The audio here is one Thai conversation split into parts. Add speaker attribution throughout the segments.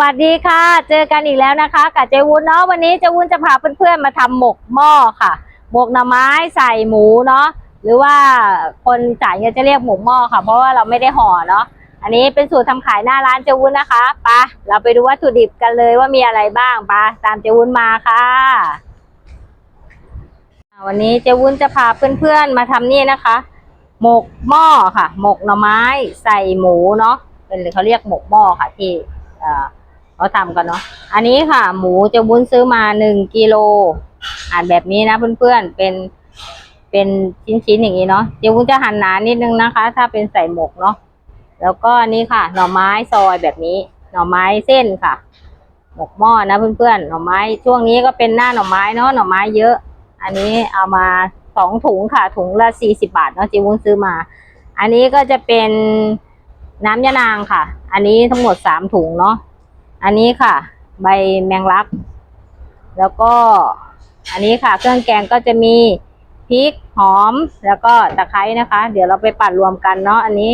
Speaker 1: วัสดีค่ะ เจอกันอีกแล้วนะคะกับเจวุ้นเนาะวันนี้เจวุ้นจะพาเพื่อนๆมาทำหมกหม้อค่ะ หมกหน่อไม้ใส่หมูเนาะหรือว่าคนจ่ายเงินจะเรียกหมกหม้อค่ะ เพราะว่าเราไม่ได้ห่อเนาะอันนี้เป็นสูตรทำขายหน้าร้านเจวุ้นนะคะไปะเราไปดูวัตถุดิบกันเลยว่ามีอะไรบ้างไปะตามเจวุ้นมาค่ะ วันนี้เจวุ้นจะพาเพื่อนๆมาทำนี่นะคะ หมกหม้อค่ะ หมกหน่อไม้ใส่หมูเนาะเป็นเขาเรียกหมกหม้อค่ะที่ เขาทำกันเนาะอันนี้ค่ะ หมูเจะวุ้นซื้อมาหนึ่งกิโลอ่านแบบนี้นะเพื่อนๆเป็นเป็นชิ้นๆอย่างนี้เนาะเจะวุ้นจะหั่นหนานิดนึงนะคะ ถ้าเป็นใส่หมกเนาะแล้วก็อันนี้ค่ะ หน่อไม้ซอยแบบนี้ หน่อไม้เส้นค่ะ หมกหม้อนะเพื่อนๆหน่อไม้ช่วงนี้ก็เป็นหน้าหน่อไม้เนาะหน่อไม้เยอะ อันนี้เอามาสองถุงค่ะ ถุงละสี่สิบาทเนาะจิวุ้นซื้อมา อันนี้ก็จะเป็นน้ำยะนางค่ะ อันนี้ทั้งหมดสามถุงเนาะ อันนี้ค่ะ ใบแมงลัก แล้วก็อันนี้ค่ะ เครื่องแกงก็จะมีพริกหอมแล้วก็ตะไคร้นะคะ เดี๋ยวเราไปปั่นรวมกันเนาะอันนี้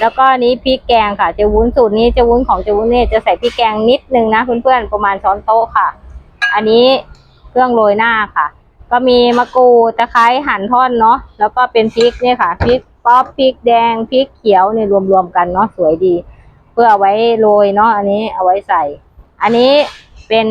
Speaker 1: แล้วก็อันนี้พริกแกงค่ะเจะวุ้นสูตรนี้เจะวุ้นของเจะวุ้นเนี่ยจะใส่พริกแกงนิดนึงนะเพื่อนๆประมาณช้อนโต๊ะค่ะ อันนี้เครื่องโรยหน้าค่ะ ก็มีมะกรูดตะไคร้หั่นท่อนเนาะแล้วก็เป็นพริกเนี่ยค่ะพริกป๊อปพริกแดงพริกเขียวเนี่ยรวมๆกันเนาะสวยดี เพื่อเอาไว้โรยเนาะอันนี้เอาไว้ใส่ อันนี้เป็น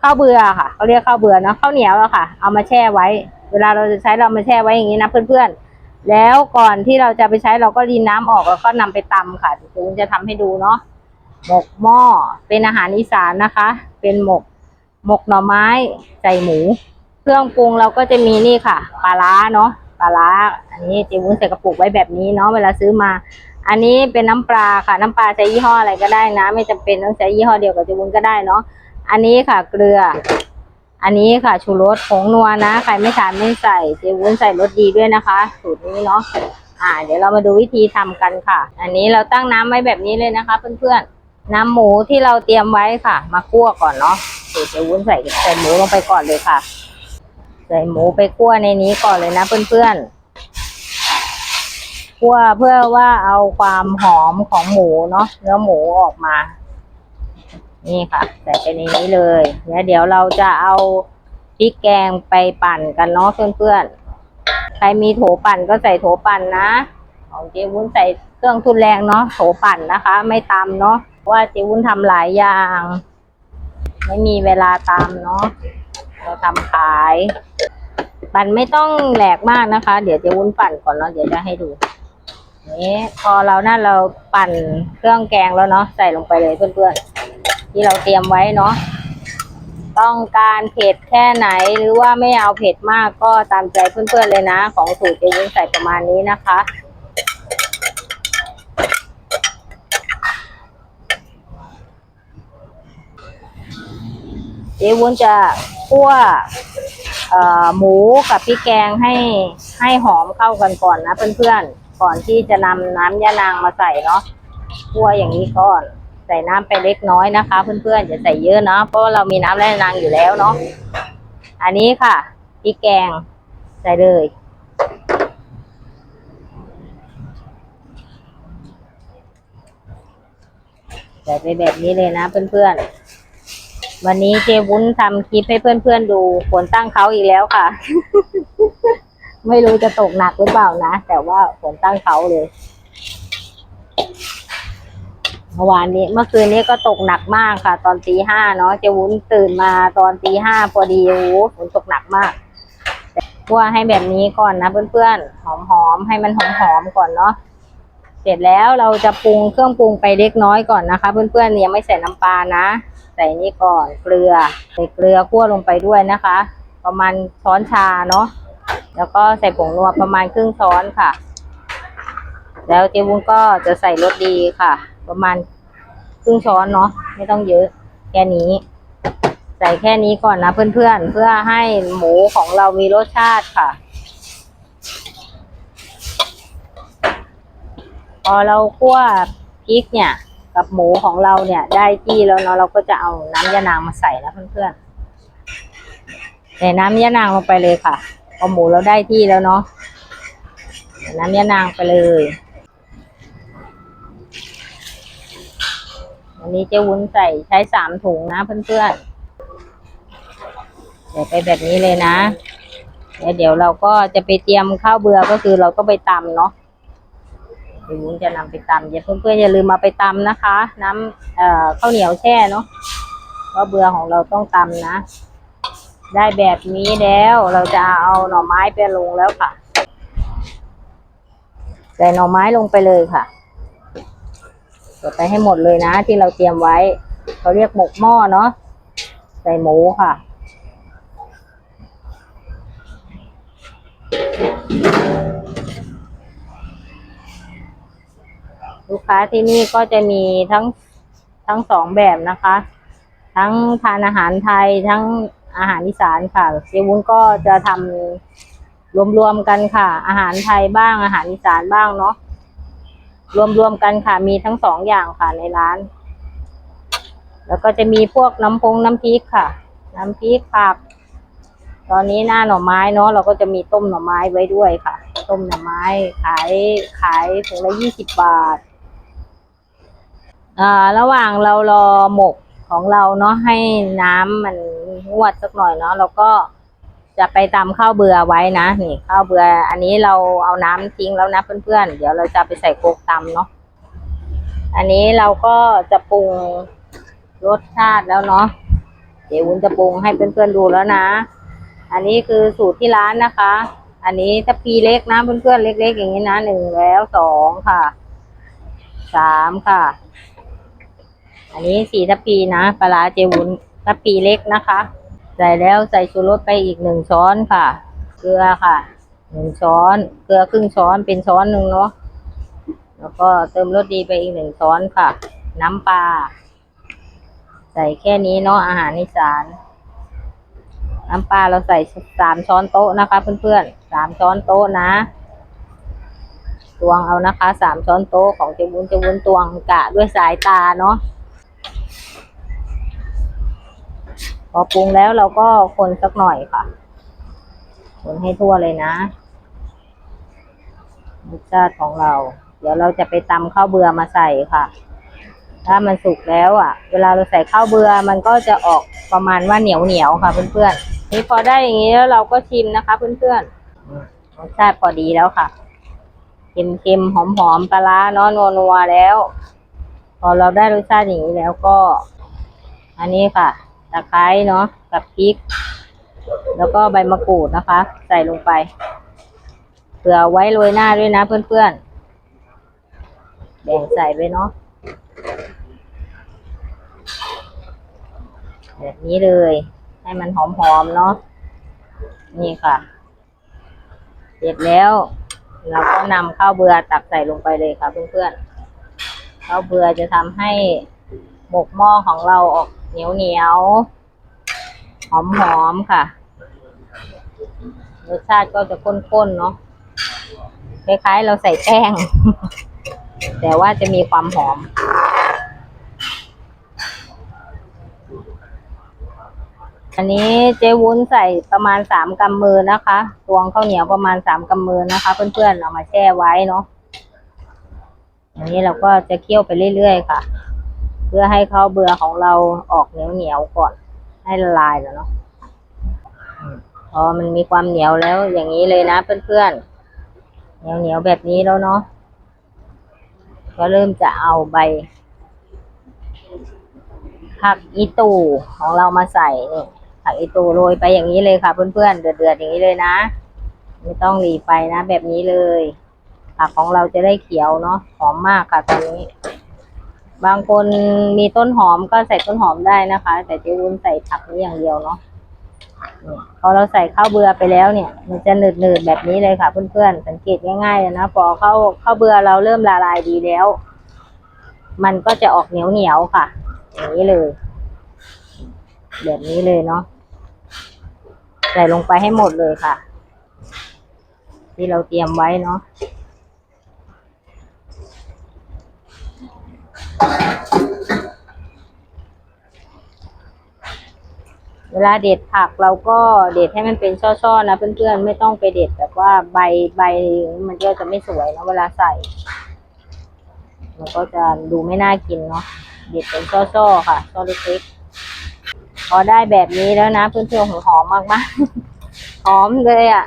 Speaker 1: ข้าวเบื่อค่ะเขาเรียกข้าวเบื่อเนาะข้าวเหนียวอะค่ะ เอามาแช่ไว้ เวลาเราจะใช้เรามาแช่ไว้อย่างนี้นะเพื่อนๆ แล้วก่อนที่เราจะไปใช้เราก็รีนน้ำออกแล้วก็นำไปตำค่ะเดี๋ยวคุณจะทำให้ดูเนาะหมกหม้อเป็นอาหารอีสานนะคะ เป็นหมกหมกหน่อไม้ใส่หมู เครื่องปรุงเราก็จะมีนี่ค่ะปลาร้าเนาะปลาร้า อันนี้เจวุ้นใส่กระปุกไว้แบบนี้เนาะเวลาซื้อมา อันนี้เป็นน้ำปลาค่ะ น้ำปลาใช้ยี่ห้ออะไรก็ได้นะ ไม่จำเป็นต้องใช้ยี่ห้อเดียวกับเจวุนก็ได้เนาะ อันนี้ค่ะเกลือ อันนี้ค่ะชูรสผงนัวนะ ใครไม่ทานไม่ใส่เจวุ้นใส่รสดีด้วยนะคะ สูตรนี้เนาะ อ่า เดี๋ยวเรามาดูวิธีทำกันค่ะ อันนี้เราตั้งน้ำไว้แบบนี้เลยนะคะเพื่อนๆ น้ำหมูที่เราเตรียมไว้ค่ะ มาคั่วก่อนเนาะเดี๋ยวเจวุ้นใส่ใส่หมูลงไปก่อนเลยค่ะ ใส่หมูไปคั่วในนี้ก่อนเลยนะเพื่อนๆ คั่วเพื่อว่าเอาความหอมของหมูเนาะเนื้อหมูออกมา นี่ค่ะใส่ไปในนี้เลยแล้วเดี๋ยวเราจะเอาพริกแกงไปปั่นกันเนาะเพื่อนๆใครมีโถปั่นก็ใส่โถปั่นนะของเจวุ้นใส่เครื่องทุนแรงเนาะโถปั่นนะคะ ไม่ตำเนาะเพราะว่าเจวุ้นทำหลายอย่าง ไม่มีเวลาตำเนาะเราทำขาย ปั่นไม่ต้องแหลกมากนะคะ เดี๋ยวเจวุ้นปั่นก่อนเนาะเดี๋ยวจะให้ดู นี่พอเรานั่นเราปั่นเครื่องแกงแล้วเนาะใส่ลงไปเลยเพื่อนๆ ที่เราเตรียมไว้เนาะต้องการเผ็ดแค่ไหนหรือว่าไม่เอาเผ็ดมากก็ตามใจเพื่อนๆเลยนะ ของสูตรเจวุ้นใส่ประมาณนี้นะคะเจวุ้นจะคั่วหมูกับพริกแกงให้ให้หอมเข้ากันก่อนนะเพื่อนๆ ก่อนที่จะนำน้ำยะนางมาใส่เนาะคั่วอย่างนี้ก่อน ใส่น้ำไปเล็กน้อยนะคะ เพื่อนๆอย่าใส่เยอะเนาะเพราะว่าเรามีน้ำยะนางอยู่แล้วเนาะอันนี้ค่ะพริกแกงใส่เลยใส่ไปแบบนี้เลยนะเพื่อนๆ วันนี้เจวุ้นทำคลิปให้เพื่อนๆดูฝนตั้งเขาอีกแล้วค่ะ ไม่รู้จะตกหนักหรือเปล่านะ แต่ว่าฝนตั้งเขาเลยเมื่อวานนี้เมื่อคืนนี้ก็ตกหนักมากค่ะ ตอนตีห้าเนาะเจวุ้นตื่นมาตอนตีห้าพอดีโอ้ฝนตกหนักมากคั่วให้แบบนี้ก่อนนะเพื่อนๆหอมๆให้มันหอมๆก่อนเนาะเสร็จแล้วเราจะปรุงเครื่องปรุงไปเล็กน้อยก่อนนะคะ เพื่อนๆยังไม่ใส่น้ำปลานะ ใส่นี่ก่อนเกลือใส่เกลือคั่วลงไปด้วยนะคะ ประมาณช้อนชาเนาะ แล้วก็ใส่ผงนัวประมาณครึ่งช้อนค่ะ แล้วเจวุ้นก็จะใส่รสดีค่ะ ประมาณครึ่งช้อนเนาะไม่ต้องเยอะแค่นี้ ใส่แค่นี้ก่อนนะเพื่อนๆเพื่อให้หมูของเรามีรสชาติค่ะ พอเราคั่วพริกเนี่ย กับหมูของเราเนี่ย ได้ที่แล้วเนาะเราก็จะเอาน้ำยะนางมาใส่นะเพื่อนๆใส่น้ำยะนางลงไปเลยค่ะ อหมูเราได้ที่แล้วเนาะน้ำยะนางไปเลยอันนี้เจ๊วุ้นใส่ใช้สามถุงนะเพื่อนๆเดี๋ยวไปแบบนี้เลยนะแล้วเดี๋ยวเราก็จะไปเตรียมข้าวเบื่อก็คือเราก็ไปตำเนาะเจ๊วุ้นจะนำไปตำอย่าเพื่อนๆอย่าลืมมาไปตำนะคะ น้ำเอ่อข้าวเหนียวแช่เนาะข้าวเบื่อของเราต้องตำนะ ได้แบบนี้แล้วเราจะเอาหน่อไม้ไปลงแล้วค่ะ ใส่หน่อไม้ลงไปเลยค่ะใส่ไปให้หมดเลยนะ ที่เราเตรียมไว้เขาเรียกหมกหม้อเนาะใส่หมูค่ะลูกค้าที่นี่ก็จะมีทั้งทั้งสองแบบนะคะ ทั้งทานอาหารไทยทั้ง อาหารอีสานค่ะเจวุ้นก็จะทำรวมๆกันค่ะ อาหารไทยบ้างอาหารอีสานบ้างเนาะรวมๆกันค่ะ มีทั้งสองอย่างค่ะในร้าน แล้วก็จะมีพวกน้ำพงน้ำพริกค่ะ น้ำพริกผัก ตอนนี้หน้าหน่อไม้เนาะเราก็จะมีต้มหน่อไม้ไว้ด้วยค่ะ ต้มหน่อไม้ขายขายถุงละยี่สิบบาทอ่าระหว่างเรารอหมกของเราเนาะให้น้ำมัน งวดสักหน่อยเนาะเราก็จะไปตำข้าวเบื่อไว้นะนี่ข้าวเบื่ออันนี้เราเอาน้ำทิ้งแล้วนะเพื่อนๆเดี๋ยวเราจะไปใส่โคกตำเนาะอันนี้เราก็จะปรุงรสชาติแล้วเนาะเดี๋ยววุ้นจะปรุงให้เพื่อนๆดูแล้วนะ อันนี้คือสูตรที่ร้านนะคะ อันนี้ถ้าปีเล็กนะเพื่อนๆเล็ก ๆ อย่างนี้นะหนึ่งแล้วสองค่ะสามค่ะ อันนี้สี่ทัพพีนะปลาเจวุนทัพพีเล็กนะคะ ใส่แล้วใส่ชูรสไปอีกหนึ่งช้อนค่ะ เกลือค่ะหนึ่งช้อน เกลือครึ่งช้อนเป็นช้อนหนึ่งเนาะแล้วก็เติมรสดีไปอีกหนึ่งช้อนค่ะ น้ำปลาใส่แค่นี้เนาะอาหารอีสานน้ำปลาเราใส่สามช้อนโต๊ะนะคะ เพื่อนๆสามช้อนโต๊ะนะตวงเอานะคะสามช้อนโต๊ะของเจวุ้นเจวุ้นตวงกะด้วยสายตาเนาะ พอปรุงแล้วเราก็คนสักหน่อยค่ะ คนให้ทั่วเลยนะรสชาติของเรา เดี๋ยวเราจะไปตำข้าวเบื่อมาใส่ค่ะ ถ้ามันสุกแล้วอะ เวลาเราใส่ข้าวเบื่อมันก็จะออกประมาณว่าเหนียวเหนียวค่ะ เพื่อนๆนี่พอได้อย่างนี้แล้วเราก็ชิมนะคะ เพื่อนๆรสชาติพอดีแล้วค่ะเค็มๆหอมๆปลาร้าเนาะนัวๆแล้ว พอเราได้รสชาติอย่างนี้แล้วก็ อันนี้ค่ะ ตะไคร้เนาะกับพริก แล้วก็ใบมะกรูดนะคะ ใส่ลงไปเผื่อไว้โรยหน้าด้วยนะเพื่อนๆแบ่งใส่ไปเนาะแบบนี้เลย ให้มันหอมๆเนาะนี่ค่ะ เสร็จแล้วเราก็นำข้าวเบือตักใส่ลงไปเลยค่ะเพื่อนๆข้าวเบือจะทำให้หมกหม้อของเราออก เหนียวเหนียวๆหอมค่ะ รสชาติก็จะข้นๆเนาะคล้ายๆเราใส่แป้ง แต่ว่าจะมีความหอม อันนี้เจ๊วุ้นใส่ประมาณสามกำมือนะคะตวงข้าวเหนียวประมาณสามกำมือนะคะ เพื่อนๆเอามาแช่ไว้เนาะอันนี้เราก็จะเคี่ยวไปเรื่อยๆค่ะ พื่อให้ข้าวเบื่อของเราออกเหนียวๆก่อน ให้ละลายแล้วเนาะอืมพอมันมีความเหนียวแล้วอย่างนี้เลยนะเพื่อนๆเหนียวๆแบบนี้แล้วเนาะก็เริ่มจะเอาใบผักอีตูของเรามาใส่นี่ผักอีตูโรยไปอย่างนี้เลยค่ะเพื่อนๆเดือดๆอย่างนี้เลยนะ ไม่ต้องหลีไปนะ แบบนี้เลยผักของเราจะได้เขียวเนาะหอมมากค่ะตอนนี้ บางคนมีต้นหอมก็ใส่ต้นหอมได้นะคะ แต่เจวุ้นใส่ผักนี้อย่างเดียวเนาะพอเราใส่ข้าวเบื่อไปแล้วเนี่ย มันจะหนืดๆแบบนี้เลยค่ะเพื่อนๆ สังเกตง่ายๆเลยนะพอข้าวข้าวเบื่อเราเริ่มละลายดีแล้ว มันก็จะออกเหนียวๆค่ะอย่างนี้เลย แบบนี้เลยเนาะใส่ลงไปให้หมดเลยค่ะ ที่เราเตรียมไว้เนาะ เวลาเด็ดผักเราก็เด็ดให้มันเป็นช่อๆนะเพื่อนๆไม่ต้องไปเด็ดแบบว่าใบใบมันก็จะไม่สวยนะเวลาใส่มันก็จะดูไม่น่ากินเนาะบิดเป็นโซ่ๆค่ะโซ่เล็กๆพอได้แบบนี้แล้วนะเพื่อนๆหอมมากๆหอมเลยอะ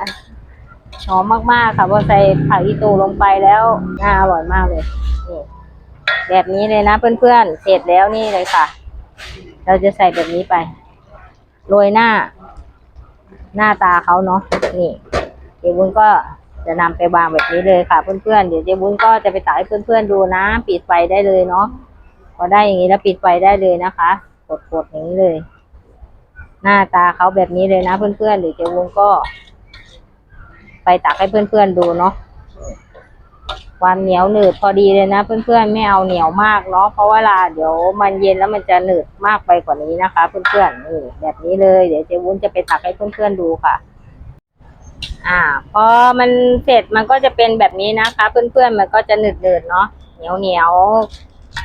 Speaker 1: หอมมากๆค่ะพอใส่ผักอีตูลงไปแล้วน่าอร่อยมากเลยนี่ แบบนี้เลยนะเพื่อนๆ เสร็จแล้วนี่เลยค่ะ เราจะใส่แบบนี้ไป โรยหน้า หน้าตาเขาเนาะ นี่เจ๊บุญก็จะนำไปวางแบบนี้เลยค่ะเพื่อนๆ เดี๋ยวเจ๊บุญก็จะไปตักให้เพื่อนๆดูนะ ปิดไฟได้เลยเนาะ พอได้อย่างนี้แล้วปิดไฟได้เลยนะคะ กดๆอย่างนี้เลย หน้าตาเขาแบบนี้เลยนะเพื่อนๆ เดี๋ยวเจ๊บุญก็ ไปตักให้เพื่อนๆดูเนาะ ความเหนียวหนืดพอดีเลยนะ เพื่อนๆไม่เอาเหนียวมากเนาะเพราะว่าเวลาเดี๋ยวมันเย็นแล้วมันจะหนืดมากไปกว่านี้นะคะ เพื่อนๆนี่แบบนี้เลยเดี๋ยวเจ๊วุ้นจะไปตักให้เพื่อนๆดูค่ะ อ่า พอมันเสร็จมันก็จะเป็นแบบนี้นะคะ เพื่อนๆมันก็จะหนืดๆเนาะเหนียวเหนียว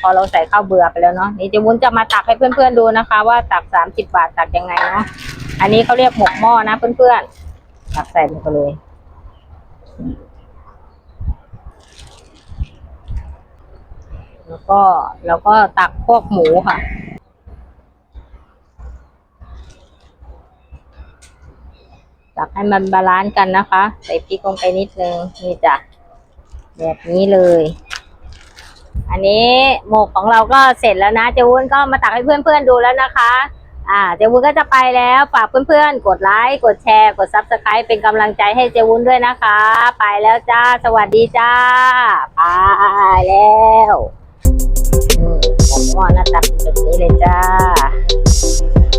Speaker 1: พอเราใส่ข้าวเบื่อไปแล้วเนาะนี่เจ๊วุ้นจะมาตักให้เพื่อนๆดูนะคะ ว่าตักสามสิบบาทตักยังไงเนาะอันนี้เขาเรียกหมกหม้อนะเพื่อนๆตักใส่ลงไปเลย แล้วก็แล้วก็ตักพวกหมูค่ะ ตักให้มันบาลานซ์กันนะคะ ใส่พริกลงไปนิดนึงนี่จ้ะแบบนี้เลย อันนี้หมกของเราก็เสร็จแล้วนะเจวุ้นก็มาตักให้เพื่อนๆดูแล้วนะคะ อ่าเจวุ้นก็จะไปแล้วฝากเพื่อนๆ กดไลค์กดแชร์ กดซับสไครป์เป็นกำลังใจให้เจวุ้นด้วยนะคะ ไปแล้วจ้า สวัสดีจ้า ไปแล้ว หมว่าหน้าตักแบบนี้เลยจ้า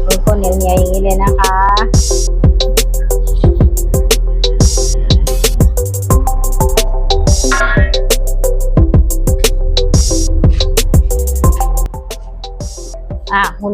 Speaker 1: เป็นคนเหนียวๆอย่างนี้เลยนะคะอะคุณ